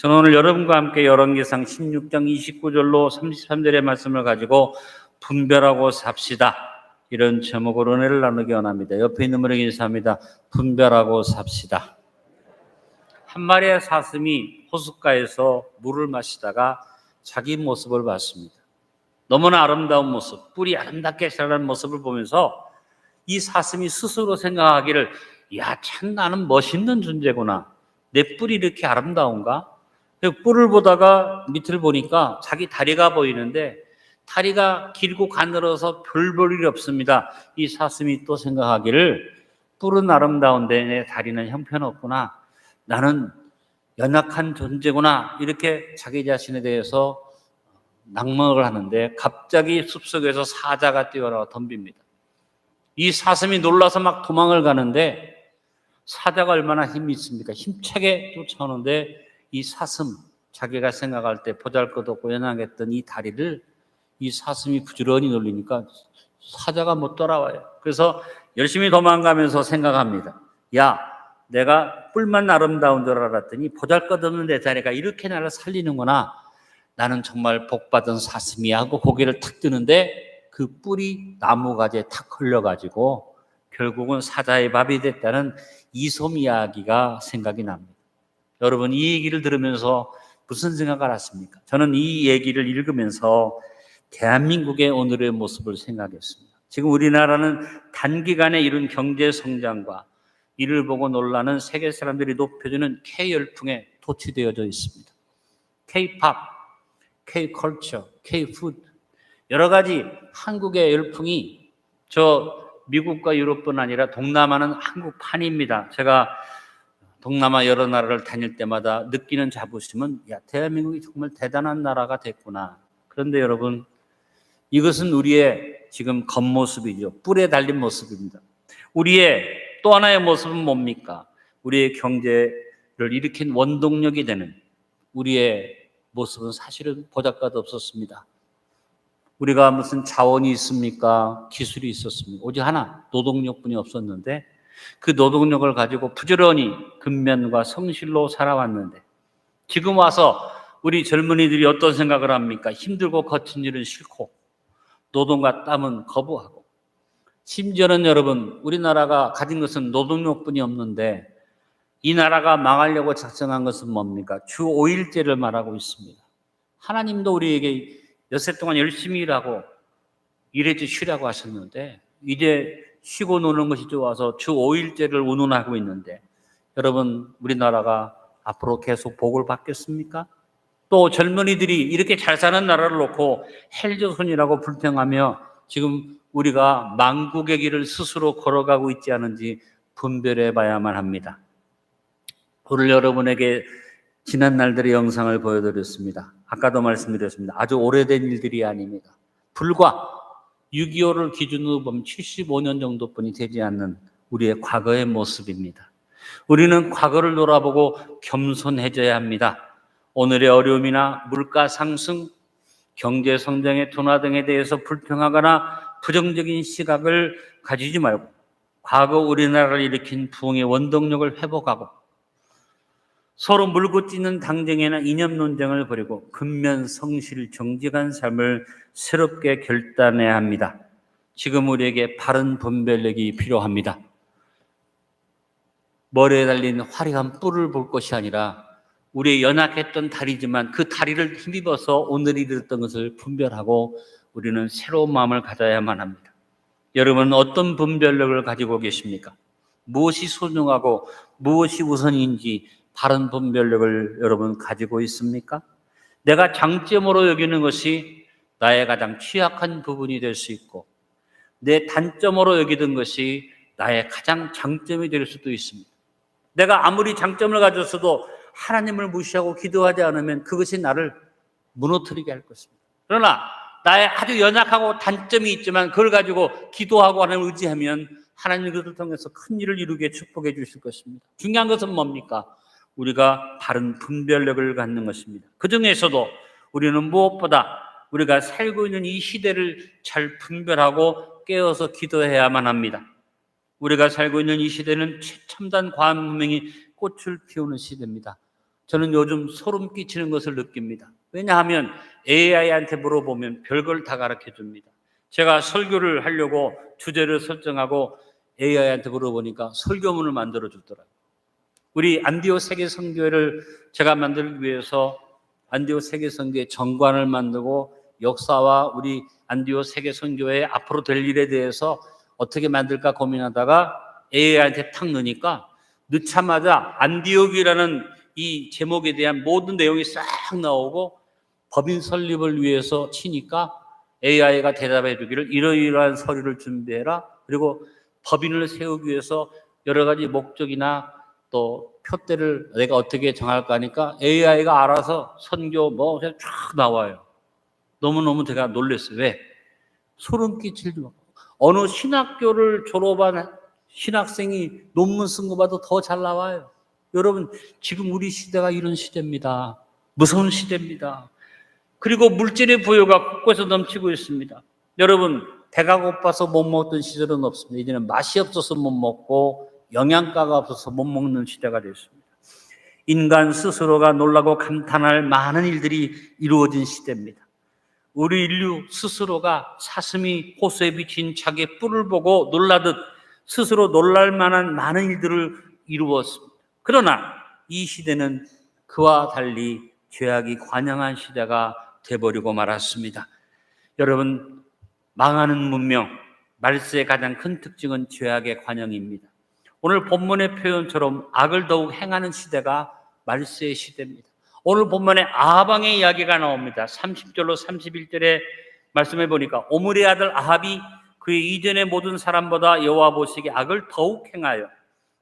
저는 오늘 여러분과 함께 열왕기상 16장 29절로 33절의 말씀을 가지고 분별하고 삽시다. 이런 제목으로 은혜를 나누기 원합니다. 옆에 있는 분에게 인사합니다. 분별하고 삽시다. 한 마리의 사슴이 호숫가에서 물을 마시다가 자기 모습을 봤습니다. 너무나 아름다운 모습, 뿔이 아름답게 자라는 모습을 보면서 이 사슴이 스스로 생각하기를 야, 참 나는 멋있는 존재구나. 내 뿔이 이렇게 아름다운가? 그 뿔을 보다가 밑을 보니까 자기 다리가 보이는데 다리가 길고 가늘어서 별 볼 일이 없습니다. 이 사슴이 또 생각하기를 뿔은 아름다운데 내 다리는 형편없구나. 나는 연약한 존재구나. 이렇게 자기 자신에 대해서 낭망을 하는데 갑자기 숲속에서 사자가 뛰어나와 덤빕니다. 이 사슴이 놀라서 막 도망을 가는데 사자가 얼마나 힘이 있습니까? 힘차게 쫓아오는데 이 사슴 자기가 생각할 때 보잘 것 없고 연약했던 이 다리를 이 사슴이 부지런히 놀리니까 사자가 못 돌아와요. 그래서 열심히 도망가면서 생각합니다. 야, 내가 뿔만 아름다운 줄 알았더니 보잘 것 없는 내 다리가 이렇게 나를 살리는구나. 나는 정말 복받은 사슴이야 하고 고개를 탁 드는데 그 뿔이 나무 가지에 탁 걸려가지고 결국은 사자의 밥이 됐다는 이솜 이야기가 생각이 납니다. 여러분 이 얘기를 들으면서 무슨 생각을 하십니까? 저는 이 얘기를 읽으면서 대한민국의 오늘의 모습을 생각했습니다. 지금 우리나라는 단기간에 이룬 경제 성장과 이를 보고 놀라는 세계 사람들이 높여주는 K 열풍에 도취되어져 있습니다. K-팝, K-컬처, K-푸드 여러 가지 한국의 열풍이 저 미국과 유럽뿐 아니라 동남아는 한국판입니다. 제가 동남아 여러 나라를 다닐 때마다 느끼는 자부심은 야 대한민국이 정말 대단한 나라가 됐구나. 그런데 여러분 이것은 우리의 지금 겉모습이죠. 뿔에 달린 모습입니다. 우리의 또 하나의 모습은 뭡니까? 우리의 경제를 일으킨 원동력이 되는 우리의 모습은 사실은 보잘것 없었습니다. 우리가 무슨 자원이 있습니까? 기술이 있었습니까? 오직 하나, 노동력뿐이 없었는데 그 노동력을 가지고 부지런히 근면과 성실로 살아왔는데 지금 와서 우리 젊은이들이 어떤 생각을 합니까? 힘들고 거친 일은 싫고 노동과 땀은 거부하고 심지어는 여러분 우리나라가 가진 것은 노동력뿐이 없는데 이 나라가 망하려고 작정한 것은 뭡니까? 주 5일제를 말하고 있습니다. 하나님도 우리에게 여세 동안 열심히 일하고 일했지 쉬라고 하셨는데 이제 쉬고 노는 것이 좋아서 주 5일제를 운운하고 있는데 여러분 우리나라가 앞으로 계속 복을 받겠습니까? 또 젊은이들이 이렇게 잘 사는 나라를 놓고 헬조선이라고 불평하며 지금 우리가 망국의 길을 스스로 걸어가고 있지 않은지 분별해 봐야만 합니다. 오늘 여러분에게 지난 날들의 영상을 보여드렸습니다. 아까도 말씀드렸습니다. 아주 오래된 일들이 아닙니다. 불과 6.25를 기준으로 보면 75년 정도뿐이 되지 않는 우리의 과거의 모습입니다. 우리는 과거를 돌아보고 겸손해져야 합니다. 오늘의 어려움이나 물가 상승, 경제 성장의 둔화 등에 대해서 불평하거나 부정적인 시각을 가지지 말고 과거 우리나라를 일으킨 부흥의 원동력을 회복하고 서로 물고 찢는 당쟁이나 이념 논쟁을 버리고 근면 성실 정직한 삶을 새롭게 결단해야 합니다. 지금 우리에게 바른 분별력이 필요합니다. 머리에 달린 화려한 뿔을 볼 것이 아니라 우리의 연약했던 다리지만 그 다리를 힘입어서 오늘 이르렀던 것을 분별하고 우리는 새로운 마음을 가져야만 합니다. 여러분 어떤 분별력을 가지고 계십니까? 무엇이 소중하고 무엇이 우선인지 바른 분별력을 여러분 가지고 있습니까? 내가 장점으로 여기는 것이 나의 가장 취약한 부분이 될 수 있고 내 단점으로 여기던 것이 나의 가장 장점이 될 수도 있습니다. 내가 아무리 장점을 가졌어도 하나님을 무시하고 기도하지 않으면 그것이 나를 무너뜨리게 할 것입니다. 그러나 나의 아주 연약하고 단점이 있지만 그걸 가지고 기도하고 하나님을 의지하면 하나님 그것을 통해서 큰 일을 이루게 축복해 주실 것입니다. 중요한 것은 뭡니까? 우리가 바른 분별력을 갖는 것입니다. 그 중에서도 우리는 무엇보다 우리가 살고 있는 이 시대를 잘 분별하고 깨어서 기도해야만 합니다. 우리가 살고 있는 이 시대는 최첨단 과학 문명이 꽃을 피우는 시대입니다. 저는 요즘 소름 끼치는 것을 느낍니다. 왜냐하면 AI한테 물어보면 별걸 다 가르쳐 줍니다. 제가 설교를 하려고 주제를 설정하고 AI한테 물어보니까 설교문을 만들어 주더라고요. 우리 안디오 세계 선교회를 제가 만들기 위해서 안디오 세계 선교회 정관을 만들고 역사와 우리 안디오 세계 선교회 앞으로 될 일에 대해서 어떻게 만들까 고민하다가 AI한테 탁 넣으니까 넣자마자 안디옥이라는 이 제목에 대한 모든 내용이 싹 나오고 법인 설립을 위해서 치니까 AI가 대답해 주기를 이러이러한 서류를 준비해라. 그리고 법인을 세우기 위해서 여러 가지 목적이나 또 표대를 내가 어떻게 정할까 하니까 AI가 알아서 선교 뭐 그냥 쫙 나와요. 너무너무 제가 놀랐어요. 왜? 소름 끼칠 줄. 어느 신학교를 졸업한 신학생이 논문 쓴 것보다 더 잘 나와요. 여러분, 지금 우리 시대가 이런 시대입니다. 무서운 시대입니다. 그리고 물질의 부여가 곳곳에서 넘치고 있습니다. 여러분, 배가 고파서 못 먹던 시절은 없습니다. 이제는 맛이 없어서 못 먹고 영양가가 없어서 못 먹는 시대가 됐습니다. 인간 스스로가 놀라고 감탄할 많은 일들이 이루어진 시대입니다. 우리 인류 스스로가 사슴이 호수에 비친 자기의 뿔을 보고 놀라듯 스스로 놀랄 만한 많은 일들을 이루었습니다. 그러나 이 시대는 그와 달리 죄악이 관영한 시대가 돼버리고 말았습니다. 여러분, 망하는 문명, 말세의 가장 큰 특징은 죄악의 관영입니다. 오늘 본문의 표현처럼 악을 더욱 행하는 시대가 말세의 시대입니다. 오늘 본문에 아방의 이야기가 나옵니다. 30절로 31절에 말씀해 보니까 오므리의 아들 아합이 그의 이전의 모든 사람보다 여호와 보시기에 악을 더욱 행하여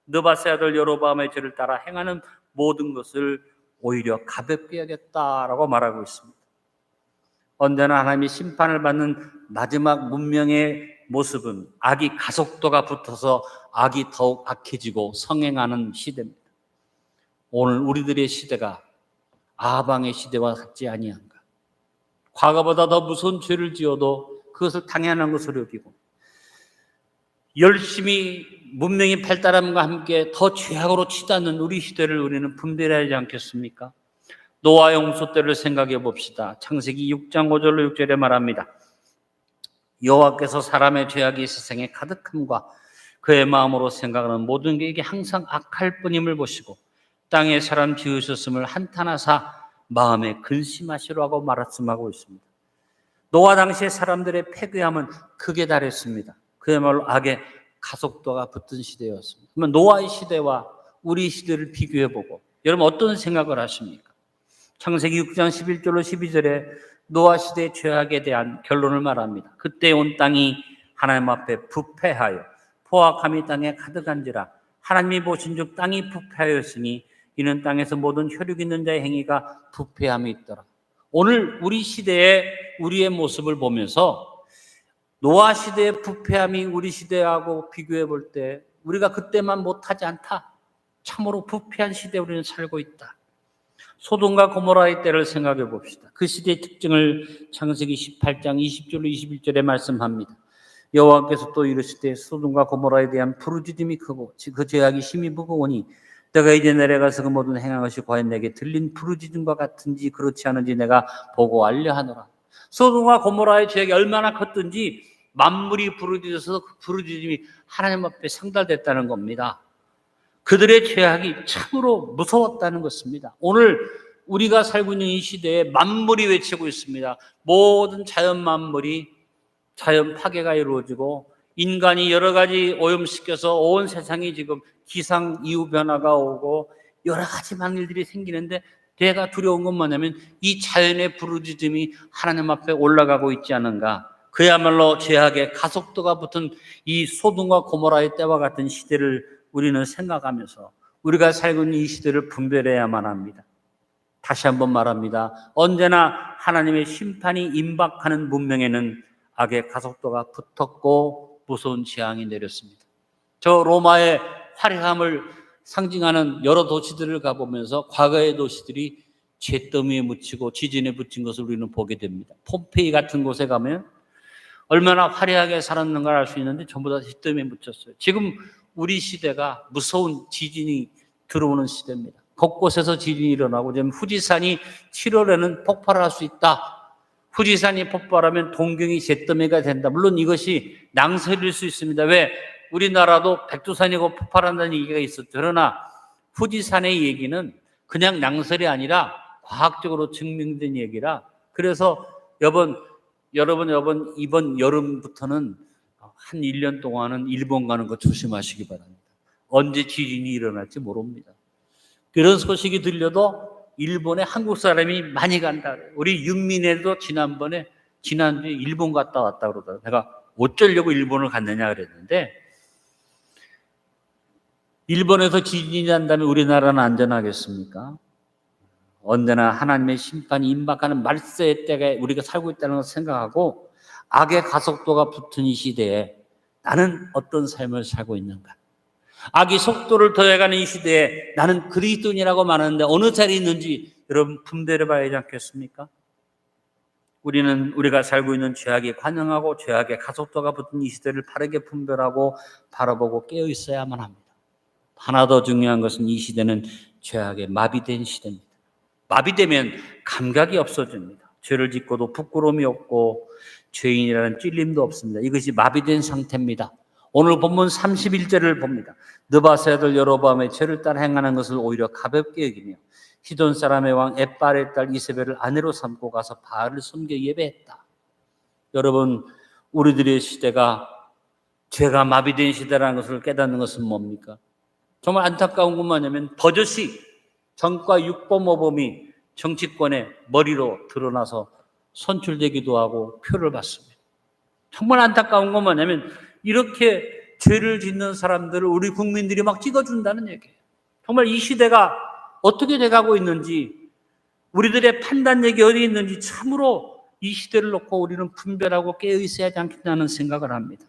느바세 아들 여로보암의 죄를 따라 행하는 모든 것을 오히려 가볍게 하겠다라고 말하고 있습니다. 언제나 하나님이 심판을 받는 마지막 문명의 모습은 악이 가속도가 붙어서 악이 더욱 악해지고 성행하는 시대입니다. 오늘 우리들의 시대가 아방의 시대와 같지 아니한가? 과거보다 더 무서운 죄를 지어도 그것을 당연한 것으로 여기고 열심히 문명이 발달함과 함께 더 죄악으로 치닫는 우리 시대를 우리는 분별하지 않겠습니까? 노아 용서 때를 생각해 봅시다. 창세기 6장 5절로 6절에 말합니다. 여호와께서 사람의 죄악이 세상에 가득함과 그의 마음으로 생각하는 모든 게 이게 항상 악할 뿐임을 보시고 땅에 사람 지으셨음을 한탄하사 마음에 근심하시라고 말씀하고 있습니다. 노아 당시의 사람들의 폐괴함은 극에 달했습니다. 그야말로 악의 가속도가 붙은 시대였습니다. 그러면 노아의 시대와 우리 시대를 비교해 보고 여러분 어떤 생각을 하십니까? 창세기 6장 11절로 12절에 노아 시대의 죄악에 대한 결론을 말합니다. 그때 온 땅이 하나님 앞에 부패하여 포악함이 땅에 가득한지라 하나님이 보신즉 땅이 부패하였으니 이는 땅에서 모든 혈육 있는 자의 행위가 부패함이 있더라. 오늘 우리 시대의 우리의 모습을 보면서 노아 시대의 부패함이 우리 시대하고 비교해 볼 때 우리가 그때만 못하지 않다. 참으로 부패한 시대에 우리는 살고 있다. 소돔과 고모라의 때를 생각해 봅시다. 그 시대의 특징을 창세기 18장 20절로 21절에 말씀합니다. 여호와께서 또 이르시되 소돔과 고모라에 대한 부르짖음이 크고 그 죄악이 심히 무거우니 내가 이제 내려가서 그 모든 행한 것이 과연 내게 들린 부르짖음과 같은지 그렇지 않은지 내가 보고 알려 하노라. 소돔과 고모라의 죄악이 얼마나 컸든지 만물이 부르짖어서 그 부르짖음이 하나님 앞에 상달됐다는 겁니다. 그들의 죄악이 참으로 무서웠다는 것입니다. 오늘 우리가 살고 있는 이 시대에 만물이 외치고 있습니다. 모든 자연 만물이 자연 파괴가 이루어지고 인간이 여러 가지 오염시켜서 온 세상이 지금 기상 이후 변화가 오고 여러 가지 많은 일들이 생기는데 내가 두려운 건 뭐냐면 이 자연의 부르짖음이 하나님 앞에 올라가고 있지 않은가. 그야말로 죄악의 가속도가 붙은 이 소돔과 고모라의 때와 같은 시대를 우리는 생각하면서 우리가 살고 있는 이 시대를 분별해야만 합니다. 다시 한번 말합니다. 언제나 하나님의 심판이 임박하는 문명에는 악의 가속도가 붙었고 무서운 재앙이 내렸습니다. 저 로마의 화려함을 상징하는 여러 도시들을 가보면서 과거의 도시들이 잿더미에 묻히고 지진에 붙인 것을 우리는 보게 됩니다. 폼페이 같은 곳에 가면 얼마나 화려하게 살았는가 알수 있는데 전부 다 잿더미에 묻혔어요. 지금 우리 시대가 무서운 지진이 들어오는 시대입니다. 곳곳에서 지진이 일어나고 지금 후지산이 7월에는 폭발할 수 있다. 후지산이 폭발하면 동경이 잿더미가 된다. 물론 이것이 낭설일 수 있습니다. 왜? 우리나라도 백두산이고 폭발한다는 얘기가 있었죠. 그러나 후지산의 얘기는 그냥 낭설이 아니라 과학적으로 증명된 얘기라. 그래서 여번 여러분 여번 이번 여름부터는 한 1년 동안은 일본 가는 거 조심하시기 바랍니다. 언제 지진이 일어날지 모릅니다. 그런 소식이 들려도 일본에 한국 사람이 많이 간다. 우리 윤민혜도 지난번에 지난주에 일본 갔다 왔다 그러더라고요. 내가 어쩌려고 일본을 갔느냐 그랬는데 일본에서 지진이 난다면 우리나라는 안전하겠습니까? 언제나 하나님의 심판이 임박하는 말세의 때가 우리가 살고 있다는 걸 생각하고 악의 가속도가 붙은 이 시대에 나는 어떤 삶을 살고 있는가? 악이 속도를 더해가는 이 시대에 나는 그리스도인이라고 말하는데 어느 자리에 있는지 여러분 분별해 봐야 하지 않겠습니까? 우리는 우리가 살고 있는 죄악에 관영하고 죄악의 가속도가 붙은 이 시대를 바르게 분별하고 바라보고 깨어 있어야만 합니다. 하나 더 중요한 것은 이 시대는 죄악에 마비된 시대입니다. 마비되면 감각이 없어집니다. 죄를 짓고도 부끄러움이 없고 죄인이라는 찔림도 없습니다. 이것이 마비된 상태입니다. 오늘 본문 31절을 봅니다. 느바세 아들 여로보암의 죄를 따라 행하는 것을 오히려 가볍게 여기며 히돈 사람의 왕 에빨의 딸 이세벨을 아내로 삼고 가서 바알을 섬겨 예배했다. 여러분 우리들의 시대가 죄가 마비된 시대라는 것을 깨닫는 것은 뭡니까? 정말 안타까운 것만 하면 버젓이 정과 육범오범이 정치권의 머리로 드러나서 선출되기도 하고 표를 받습니다. 정말 안타까운 것만 하면 이렇게 죄를 짓는 사람들을 우리 국민들이 막 찍어준다는 얘기예요. 정말 이 시대가 어떻게 돼가고 있는지 우리들의 판단력이 어디 있는지 참으로 이 시대를 놓고 우리는 분별하고 깨어 있어야 하지 않겠다는 생각을 합니다.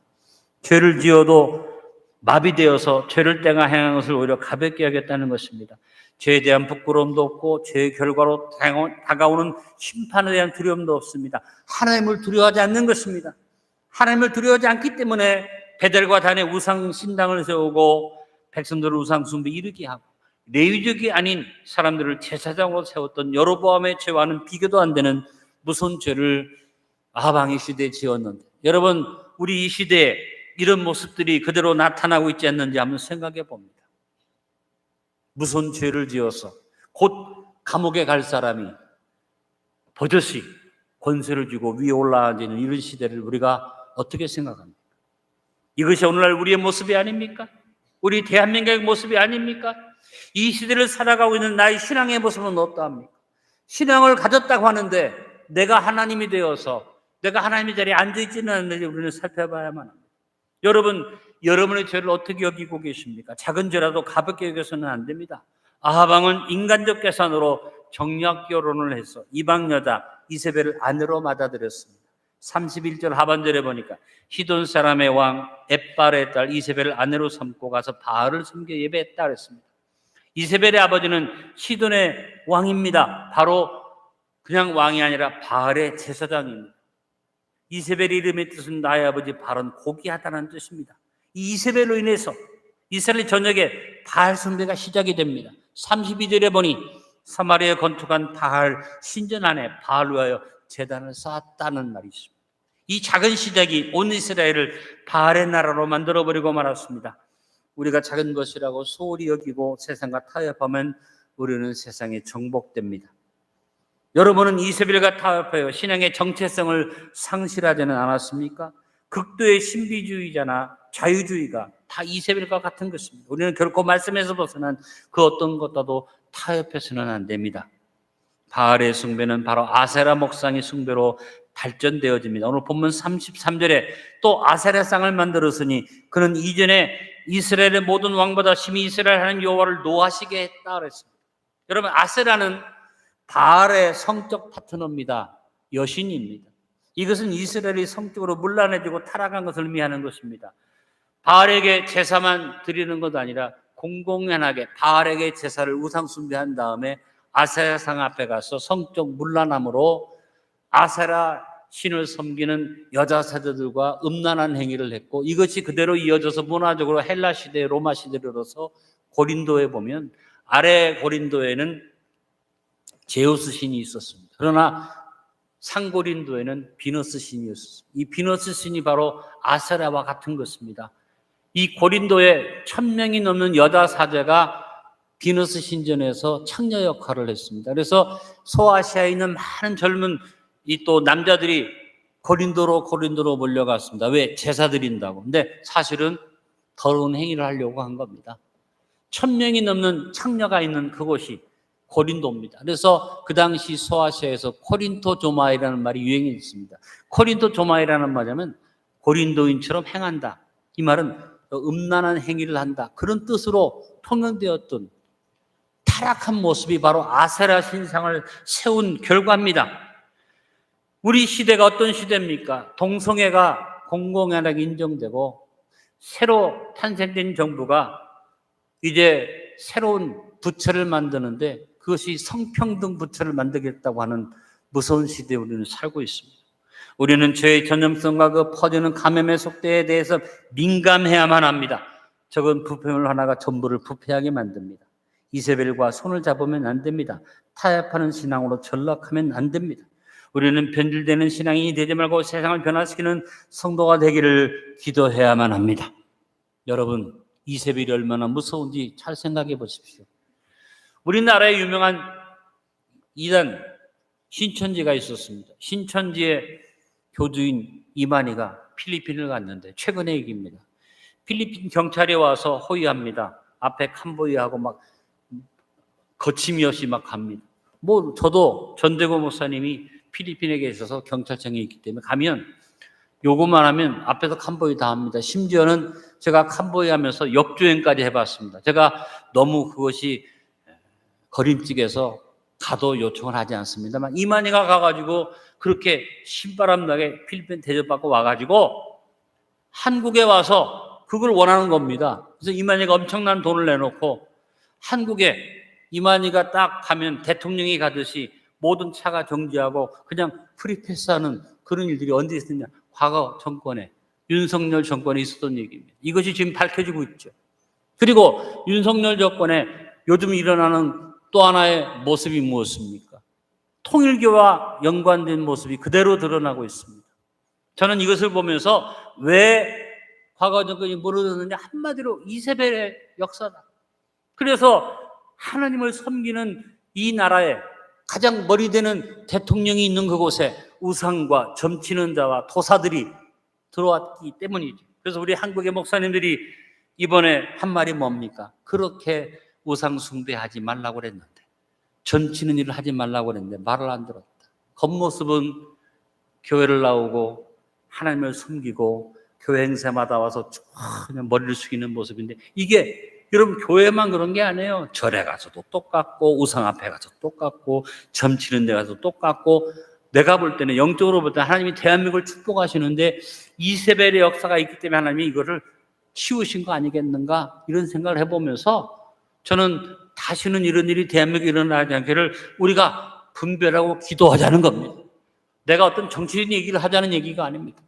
죄를 지어도 마비되어서 죄를 떼가 행한 것을 오히려 가볍게 하겠다는 것입니다. 죄에 대한 부끄러움도 없고 죄의 결과로 다가오는 심판에 대한 두려움도 없습니다. 하나님을 두려워하지 않는 것입니다. 하나님을 두려워하지 않기 때문에 베델과 단의 우상 신당을 세우고 백성들을 우상 숭배 이르게 하고 레위족이 아닌 사람들을 제사장으로 세웠던 여로보암의 죄와는 비교도 안 되는 무슨 죄를 아방의 시대에 지었는데 여러분 우리 이 시대에 이런 모습들이 그대로 나타나고 있지 않는지 한번 생각해 봅니다. 무슨 죄를 지어서 곧 감옥에 갈 사람이 버젓이 권세를 쥐고 위에 올라앉는 이런 시대를 우리가 어떻게 생각합니까? 이것이 오늘날 우리의 모습이 아닙니까? 우리 대한민국의 모습이 아닙니까? 이 시대를 살아가고 있는 나의 신앙의 모습은 어떠합니까? 신앙을 가졌다고 하는데 내가 하나님이 되어서 내가 하나님의 자리에 앉아있지는 않는지 우리는 살펴봐야만 합니다. 여러분, 여러분의 죄를 어떻게 여기고 계십니까? 작은 죄라도 가볍게 여겨서는 안 됩니다. 아하방은 인간적 계산으로 정략 결혼을 해서 이방 여자 이세벨을 아내로 맞아들였습니다. 31절 하반절에 보니까 히돈 사람의 왕 에빨의 딸 이세벨을 아내로 삼고 가서 바알을 섬겨 예배했다 그랬습니다. 이세벨의 아버지는 시돈의 왕입니다. 바로 그냥 왕이 아니라 바알의 제사장입니다. 이세벨 이름의 뜻은 나의 아버지 바알은 고귀하다는 뜻입니다. 이 이세벨로 인해서 이스라엘 전역에 바알 숭배가 시작이 됩니다. 32절에 보니 사마리아에 건축한 바알 신전 안에 바알 위하여 재단을 쌓았다는 말이 있습니다. 이 작은 시작이 온 이스라엘을 바알의 나라로 만들어 버리고 말았습니다. 우리가 작은 것이라고 소홀히 여기고 세상과 타협하면 우리는 세상에 정복됩니다. 여러분은 이세벨과 타협하여 신앙의 정체성을 상실하지는 않았습니까? 극도의 신비주의자나 자유주의가 다 이세벨과 같은 것입니다. 우리는 결코 말씀에서 벗어난 그 어떤 것과도 타협해서는 안 됩니다. 바알의 숭배는 바로 아세라 목상의 숭배로 발전되어집니다. 오늘 본문 33절에 또 아세라 상을 만들었으니 그는 이전에 이스라엘의 모든 왕보다 심히 이스라엘 하는 여호와를 노하시게 했다 그랬습니다. 여러분 아세라는 바알의 성적 파트너입니다. 여신입니다. 이것은 이스라엘이 성적으로 물란해지고 타락한 것을 의미하는 것입니다. 바알에게 제사만 드리는 것 아니라 공공연하게 바알에게 제사를 우상 숭배한 다음에 아세라상 앞에 가서 성적 물란함으로 아세라 신을 섬기는 여자 사제들과 음란한 행위를 했고 이것이 그대로 이어져서 문화적으로 헬라 시대, 로마 시대로서 고린도에 보면 아래 고린도에는 제우스 신이 있었습니다. 그러나 상고린도에는 비너스 신이 있었습니다. 이 비너스 신이 바로 아세라와 같은 것입니다. 이 고린도에 천 명이 넘는 여자 사제가 비너스 신전에서 창녀 역할을 했습니다. 그래서 소아시아에 있는 많은 젊은 이 또 남자들이 고린도로 고린도로 몰려갔습니다. 왜? 제사 드린다고. 근데 사실은 더러운 행위를 하려고 한 겁니다. 천 명이 넘는 창녀가 있는 그곳이 고린도입니다. 그래서 그 당시 소아시아에서 코린토 조마이라는 말이 유행했습니다. 코린토 조마이라는 말이면 고린도인처럼 행한다. 이 말은 음란한 행위를 한다. 그런 뜻으로 통용되었던 타락한 모습이 바로 아세라 신상을 세운 결과입니다. 우리 시대가 어떤 시대입니까? 동성애가 공공연하게 인정되고 새로 탄생된 정부가 이제 새로운 부처를 만드는데 그것이 성평등 부처를 만들겠다고 하는 무서운 시대에 우리는 살고 있습니다. 우리는 죄의 전염성과 그 퍼지는 감염의 속도에 대해서 민감해야만 합니다. 적은 부패물 하나가 전부를 부패하게 만듭니다. 이세벨과 손을 잡으면 안 됩니다. 타협하는 신앙으로 전락하면 안 됩니다. 우리는 변질되는 신앙이 되지 말고 세상을 변화시키는 성도가 되기를 기도해야만 합니다. 여러분, 이세벨이 얼마나 무서운지 잘 생각해 보십시오. 우리나라에 유명한 이단 신천지가 있었습니다. 신천지의 교주인 이만희가 필리핀을 갔는데 최근의 얘기입니다. 필리핀 경찰이 와서 호위합니다. 앞에 캄보이하고 막 거침이 없이 막 갑니다. 뭐 저도 전대고 목사님이 필리핀에 계셔서 경찰청에 있기 때문에 가면 요것만 하면 앞에서 캄보이 다 합니다. 심지어는 제가 캄보이 하면서 역주행까지 해봤습니다. 제가 너무 그것이 거림직에서 가도 요청을 하지 않습니다만 이만희가 가가지고 그렇게 신바람 나게 필리핀 대접받고 와가지고 한국에 와서 그걸 원하는 겁니다. 그래서 이만희가 엄청난 돈을 내놓고 한국에 이만희가 딱 가면 대통령이 가듯이 모든 차가 정지하고 그냥 프리패스하는 그런 일들이 언제 있었냐? 과거 정권에 윤석열 정권에 있었던 얘기입니다. 이것이 지금 밝혀지고 있죠. 그리고 윤석열 정권에 요즘 일어나는 또 하나의 모습이 무엇입니까? 통일교와 연관된 모습이 그대로 드러나고 있습니다. 저는 이것을 보면서 왜 과거 정권이 무너졌느냐 한마디로 이세벨의 역사다. 그래서 하나님을 섬기는 이 나라에 가장 머리 되는 대통령이 있는 그곳에 우상과 점치는 자와 도사들이 들어왔기 때문이죠. 그래서 우리 한국의 목사님들이 이번에 한 말이 뭡니까? 그렇게 우상 숭배하지 말라고 그랬는데 점치는 일을 하지 말라고 그랬는데 말을 안 들었다. 겉모습은 교회를 나오고 하나님을 섬기고 교회 행사마다 와서 쭉 그냥 머리를 숙이는 모습인데 이게 여러분 교회만 그런 게 아니에요. 절에 가서도 똑같고 우상 앞에 가서 똑같고 점치는 데 가서 똑같고 내가 볼 때는 영적으로 볼 때 하나님이 대한민국을 축복하시는데 이세벨의 역사가 있기 때문에 하나님이 이거를 치우신 거 아니겠는가 이런 생각을 해보면서 저는 다시는 이런 일이 대한민국에 일어나지 않기를 우리가 분별하고 기도하자는 겁니다. 내가 어떤 정치인 얘기를 하자는 얘기가 아닙니다.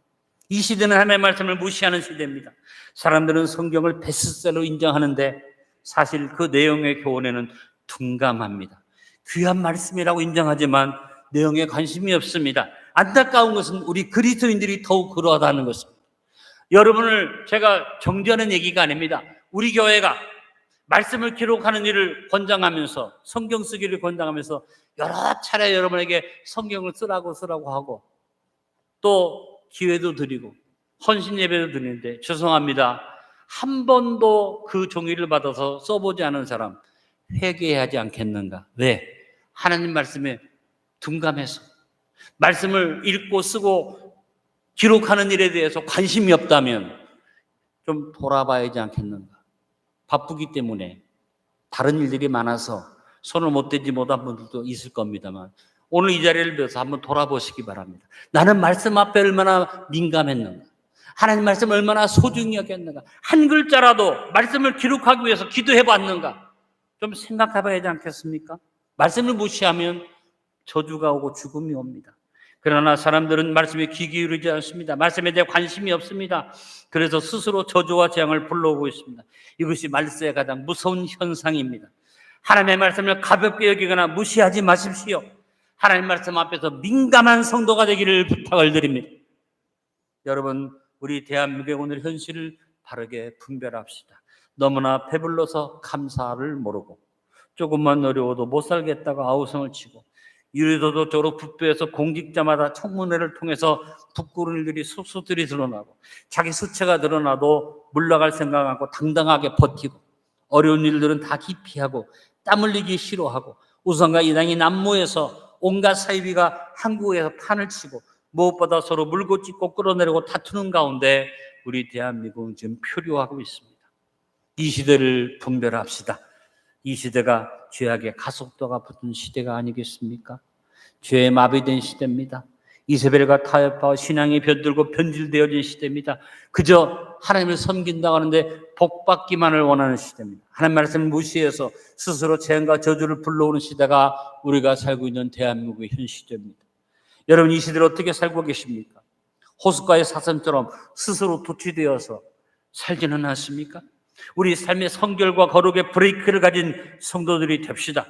이 시대는 하나님의 말씀을 무시하는 시대입니다. 사람들은 성경을 베스트셀러 인정하는데 사실 그 내용의 교훈에는 둔감합니다. 귀한 말씀이라고 인정하지만 내용에 관심이 없습니다. 안타까운 것은 우리 그리스도인들이 더욱 그러하다는 것입니다. 여러분을 제가 정죄하는 얘기가 아닙니다. 우리 교회가 말씀을 기록하는 일을 권장하면서 성경 쓰기를 권장하면서 여러 차례 여러분에게 성경을 쓰라고 쓰라고 하고 또 기회도 드리고 헌신 예배도 드리는데 죄송합니다. 한 번도 그 종이를 받아서 써보지 않은 사람 회개해야 하지 않겠는가? 왜? 하나님 말씀에 둔감해서 말씀을 읽고 쓰고 기록하는 일에 대해서 관심이 없다면 좀 돌아봐야 하지 않겠는가? 바쁘기 때문에 다른 일들이 많아서 손을 못 대지 못한 분들도 있을 겁니다만 오늘 이 자리를 빌어서 한번 돌아보시기 바랍니다. 나는 말씀 앞에 얼마나 민감했는가? 하나님 말씀 얼마나 소중히 여겼는가? 한 글자라도 말씀을 기록하기 위해서 기도해 봤는가? 좀 생각해 봐야 하지 않겠습니까? 말씀을 무시하면 저주가 오고 죽음이 옵니다. 그러나 사람들은 말씀에 귀 기울이지 않습니다. 말씀에 대해 관심이 없습니다. 그래서 스스로 저주와 재앙을 불러오고 있습니다. 이것이 말세의 가장 무서운 현상입니다. 하나님의 말씀을 가볍게 여기거나 무시하지 마십시오. 하나님 말씀 앞에서 민감한 성도가 되기를 부탁을 드립니다. 여러분, 우리 대한민국의 오늘 현실을 바르게 분별합시다. 너무나 배불러서 감사를 모르고 조금만 어려워도 못 살겠다고 아우성을 치고 유리도도 쪽으로 북부에서 공직자마다 청문회를 통해서 부끄러운 일들이 속속들이 드러나고 자기 수치가 드러나도 물러갈 생각 않고 당당하게 버티고 어려운 일들은 다 기피하고 땀 흘리기 싫어하고 우선과 이당이 난무해서 온갖 사이비가 한국에서 판을 치고 무엇보다 서로 물고 찢고 끌어내리고 다투는 가운데 우리 대한민국은 지금 표류하고 있습니다. 이 시대를 분별합시다. 이 시대가 죄악의 가속도가 붙은 시대가 아니겠습니까? 죄에 마비된 시대입니다. 이세벨과 타협하고 신앙이 변들고 변질되어진 시대입니다. 그저 하나님을 섬긴다고 하는데 복받기만을 원하는 시대입니다. 하나님 말씀을 무시해서 스스로 재앙과 저주를 불러오는 시대가 우리가 살고 있는 대한민국의 현 시대입니다. 여러분 이 시대를 어떻게 살고 계십니까? 호숫가의 사슴처럼 스스로 도취되어서 살지는 않습니까? 우리 삶의 성결과 거룩의 브레이크를 가진 성도들이 됩시다.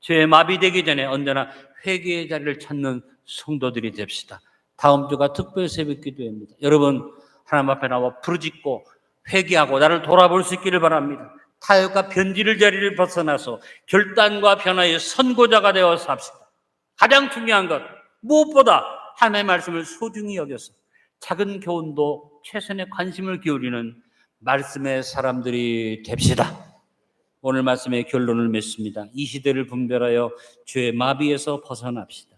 죄에 마비되기 전에 언제나 회개의 자리를 찾는 성도들이 됩시다. 다음 주가 특별 새벽 기도입니다. 여러분 하나님 앞에 나와 부르짖고 회개하고 나를 돌아볼 수 있기를 바랍니다. 타협과 변질의 자리를 벗어나서 결단과 변화의 선고자가 되어 삽시다. 가장 중요한 것 무엇보다 하나님의 말씀을 소중히 여겨서 작은 교훈도 최선의 관심을 기울이는 말씀의 사람들이 됩시다. 오늘 말씀의 결론을 맺습니다. 이 시대를 분별하여 죄의 마비에서 벗어납시다.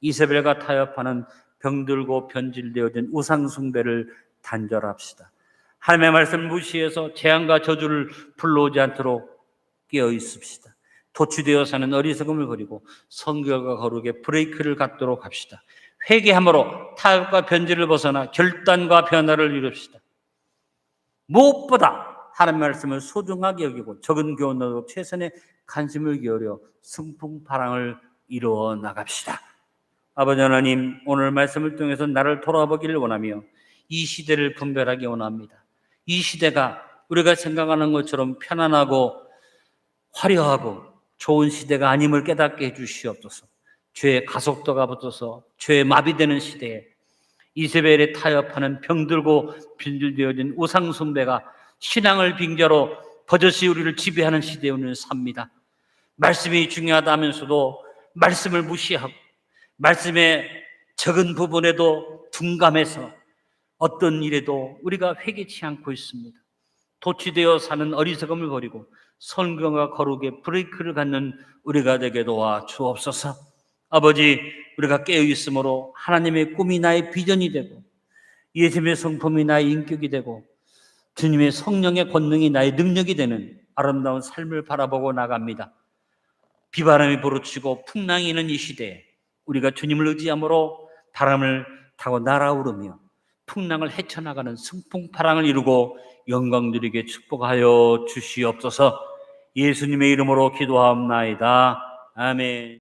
이세벨과 타협하는 병들고 변질되어진 우상 숭배를 단절합시다. 하나님의 말씀 무시해서 재앙과 저주를 불러오지 않도록 깨어 있읍시다. 도취되어 사는 어리석음을 버리고 성결과 거룩의 브레이크를 갖도록 합시다. 회개함으로 타협과 변질을 벗어나 결단과 변화를 이룹시다. 무엇보다 하나님 말씀을 소중하게 여기고 적은 교훈으로 최선의 관심을 기울여 승풍파랑을 이루어 나갑시다. 아버지 하나님, 오늘 말씀을 통해서 나를 돌아보기를 원하며 이 시대를 분별하기 원합니다. 이 시대가 우리가 생각하는 것처럼 편안하고 화려하고 좋은 시대가 아님을 깨닫게 해주시옵소서. 죄의 가속도가 붙어서 죄에 마비되는 시대에 이세벨에 타협하는 병들고 빈들되어진 우상 숭배가 신앙을 빙자로 버젓이 우리를 지배하는 시대에 우리는 삽니다. 말씀이 중요하다면서도 말씀을 무시하고 말씀의 적은 부분에도 둔감해서 어떤 일에도 우리가 회개치 않고 있습니다. 도취되어 사는 어리석음을 버리고 성경과 거룩의 브레이크를 갖는 우리가 되게 도와 주옵소서. 아버지, 우리가 깨어 있으므로 하나님의 꿈이 나의 비전이 되고 예수님의 성품이 나의 인격이 되고 주님의 성령의 권능이 나의 능력이 되는 아름다운 삶을 바라보고 나갑니다. 비바람이 부르치고 풍랑이 있는 이 시대에 우리가 주님을 의지함으로 바람을 타고 날아오르며 풍랑을 헤쳐나가는 승풍파랑을 이루고 영광 드리게 축복하여 주시옵소서 예수님의 이름으로 기도하옵나이다. 아멘.